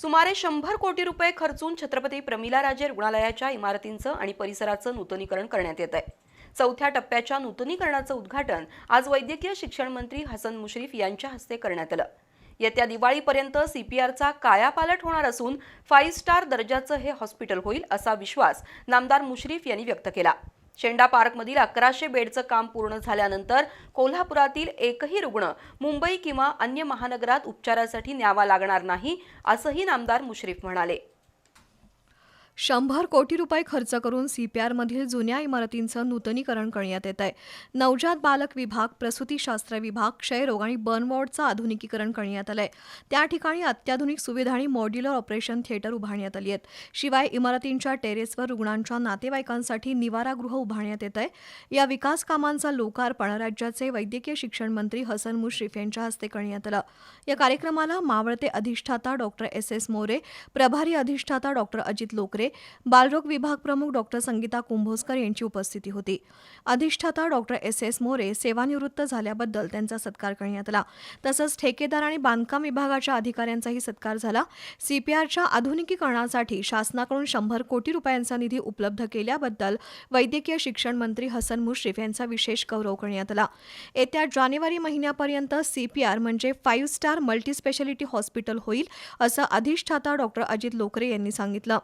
सुमारे शंभर कोटी रुपये खर्चून छत्रपती प्रमिला राजे रुग्णालयाच्या इमारतींचं आणि परिसराचं नूतनीकरण करण्यात येत आहे चौथ्या टप्प्याच्या नूतनीकरणाचं उद्घाटन आज वैद्यकीय शिक्षण मंत्री हसन मुश्रीफ यांच्या हस्ते करण्यात आलं. येत्या दिवाळीपर्यंत सीपीआरचा कायापालट होणार असून फाईव्ह स्टार दर्जाचं हे हॉस्पिटल होईल असा विश्वास नामदार मुश्रीफ यांनी व्यक्त केला. शेंडा पार्कमधील अकराशे बेडचं काम पूर्ण झाल्यानंतर कोल्हापुरातील एकही रुग्ण मुंबई किंवा अन्य महानगरात उपचारासाठी न्यावा लागणार नाही असंही नामदार मुश्रीफ म्हणाले. शंभर कोटी रुपये खर्च करून सीपीआरमधील जुन्या इमारतींचं नूतनीकरण करण्यात येत आहे नवजात बालक विभाग प्रसूतीशास्त्र विभाग क्षयरोग आणि बर्न वॉर्डचं आधुनिकीकरण करण्यात आलंय. त्या ठिकाणी अत्याधुनिक सुविधा आणि मॉड्युलर ऑपरेशन थिएटर उभारण्यात आली आहेत. शिवाय इमारतींच्या टेरेसवर रुग्णांच्या नातेवाईकांसाठी निवारागृह उभारण्यात येत आहे या विकास कामांचं लोकार्पण राज्याचे वैद्यकीय शिक्षण मंत्री हसन मुश्रीफ यांच्या हस्ते करण्यात आलं. या कार्यक्रमाला मावळते अधिष्ठाता डॉक्टर एस एस मोरे प्रभारी अधिष्ठाता डॉक्टर अजित लोकरे बालरोग विभाग प्रमुख डॉक्टर संगीता कुंभोजकर यांची उपस्थिती होती. अधिष्ठाता डॉक्टर एस एस मोरे सेवानिवृत्त झाल्याबद्दल त्यांचा सत्कार करण्यात आला. तसंच ठेकेदार आणि बांधकाम विभागाच्या अधिकाऱ्यांचाही सत्कार झाला. सीपीआरच्या आधुनिकीकरणासाठी शासनाकडून शंभर कोटी रुपयांचा निधी उपलब्ध केल्याबद्दल वैद्यकीय शिक्षण मंत्री हसन मुश्रीफ यांचा विशेष गौरव करण्यात आला. येत्या जानेवारी महिन्यापर्यंत सीपीआर म्हणजे फाईव्ह स्टार मल्टीस्पेशालिटी हॉस्पिटल होईल असं अधिष्ठाता डॉक्टर अजित लोकरे यांनी सांगितलं.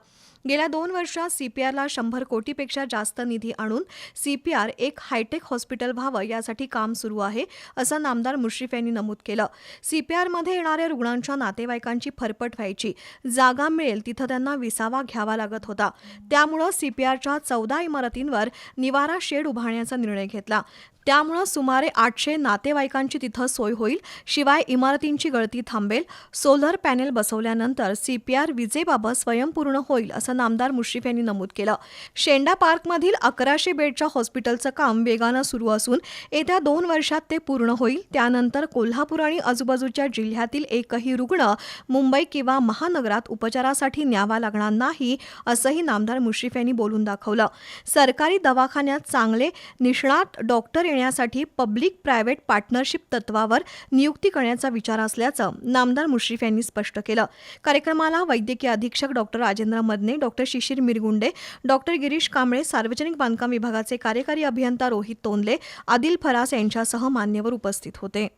गेल्या दोन वर्षात सीपीआरला शंभर कोटीपेक्षा जास्त निधी आणून सीपीआर एक हायटेक हॉस्पिटल व्हावं यासाठी काम सुरू आहे असं नामदार मुश्रीफ यांनी नमूद केलं. सीपीआरमध्ये येणाऱ्या रुग्णांच्या नातेवाईकांची फरफट व्हायची. जागा मिळेल तिथं त्यांना विसावा घ्यावा लागत होता. त्यामुळं सीपीआरच्या चौदा इमारतींवर निवारा शेड उभारण्याचा निर्णय घेतला. त्यामुळं सुमारे आठशे नातेवाईकांची तिथं सोय होईल. शिवाय इमारतींची गळती थांबेल. सोलर पॅनेल बसवल्यानंतर सीपीआर विजेबाबत स्वयंपूर्ण होईल असं नामदार मुश्रीफ यांनी नमूद केलं. शेंडा पार्कमधील अकराशे बेडच्या हॉस्पिटलचं काम वेगानं सुरू असून येत्या दोन वर्षात ते पूर्ण होईल. त्यानंतर कोल्हापूर आणि आजूबाजूच्या जिल्ह्यातील एकही रुग्ण मुंबई किंवा महानगरात उपचारासाठी न्यावा लागणार नाही असंही नामदार मुश्रीफ यांनी बोलून दाखवलं. सरकारी दवाखान्यात चांगले निष्णात डॉक्टर करण्यासाठी पब्लिक प्रायव्हेट पार्टनरशिप तत्वावर नियुक्ती करण्याचा विचार असल्याचं नामदार मुश्रीफ यांनी स्पष्ट केलं. कार्यक्रमाला वैद्यकीय अधीक्षक doctor Rajendra Madane doctor Shishir Mirgunde doctor Girish Kamble सार्वजनिक बांधकाम विभागाचे कार्यकारी अभियंता रोहित तोंदले आदिल फरास यांच्यासह मान्यवर उपस्थित होते.